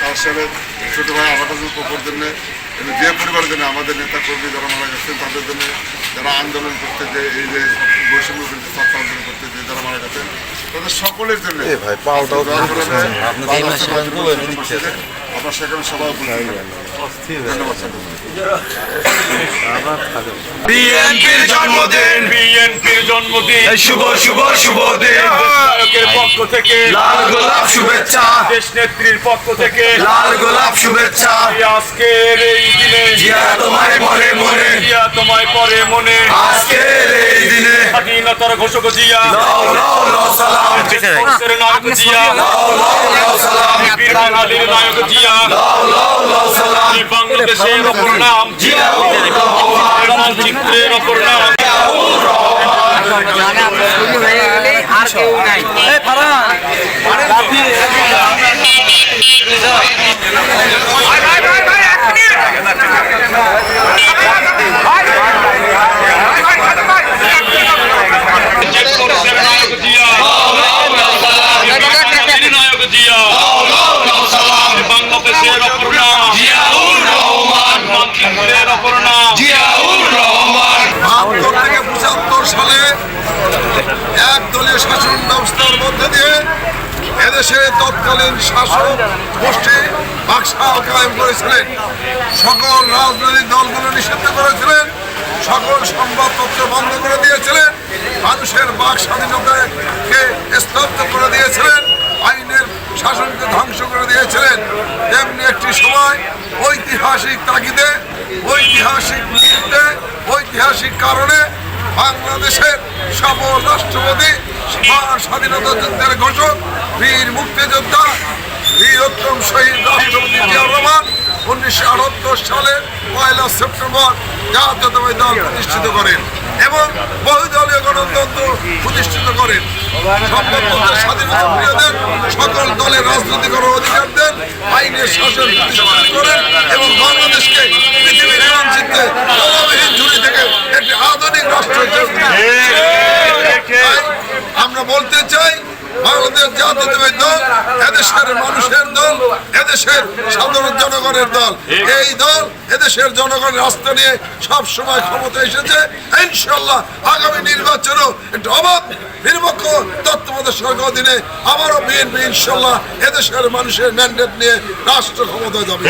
তার সাথে ছোটো ভাই পক্ষর জন্য এবং যে পরিবারের জন্য আমাদের নেতা কর্মী যারা মারা গেছেন তাদের জন্য যারা আন্দোলন করতে যে এই যে বৈষম্য বিরোধী ছাত্র আন্দোলন করতে যে যারা মারা গেছেন তাদের সকলের জন্য সবাই বিএনপির জন্মদিন। বিএনপির জন্মদিন। শুভ শুভ শুভ দিন। পক্ষ থেকে। লাল গোলাপ শুভেচ্ছা। দেশ নেত্রীর পক্ষ থেকে। লাল গোলাপ শুভেচ্ছা। আজকের এই দিনে। জিয়া তোমায় মনে মনে। জিয়া তোমায় পরে মনে। দিনে স্বাধীনতার ঘোষক জিয়া। নায়ক জিয়া। নায়ক জিয়া। বাংলাদেশের অপর নাম। জিয়াউর অপর নাম। আর কেউ নাই। দেশের সালে এক দলীয় শাসন ব্যবস্থার মধ্যে দিয়ে এদেশে তৎকালীন শাসক গোষ্ঠী বাকশাল কায়েম করেছিলেন। সকল রাজনৈতিক দলগুলো নিষিদ্ধ করেছিলেন, সকল সংবাদপত্র বন্ধ করে দিয়েছিলেন, মানুষের বাক স্বাধীনতাকে স্তব্ধ করে দিয়েছিলেন, আইনের শাসনকে ধ্বংস করে দিয়েছিলেন। তেমনি একটি সময় ঐতিহাসিক তাগিদে, ঐতিহাসিক ঐতিহাসিক কারণে বাংলাদেশের সফল রাষ্ট্রপতি স্বাধীনতা যুদ্ধের ঘোষক, বীর মুক্তিযোদ্ধা, বীরোত্তম শহীদ রাষ্ট্রপতি জিয়াউর রহমান, উনিশশো আটাত্তর সালের পয়লা সেপ্টেম্বর জাতীয়তাবাদী দল প্রতিষ্ঠিত করেন এবং বহুদলীয় গণতন্ত্র প্রতিষ্ঠিত করেন। স্বাধীনতা সকল দলের রাজনৈতিক অধিকার দেন, আইনের শাসন করেন এবং বলতে চাই, বাংলাদেশ জাতীয়তাবাদী দল, এদেশের মানুষের দল, এদেশের সাধারণ জনগণের দল। এই দল এদেশের জনগণের রাস্তা নিয়ে সব সময় ক্ষমতা এসেছে। ইনশাল্লাহ আগামী নির্বাচনও একটু অবাধ নির্পক্ষ তত্ত্বাবধায়ক সরকার অধীনে আবারও বিএনপি ইনশাল্লাহ এদেশের মানুষের ম্যান্ডেট নিয়ে রাষ্ট্র ক্ষমতায় যাবে।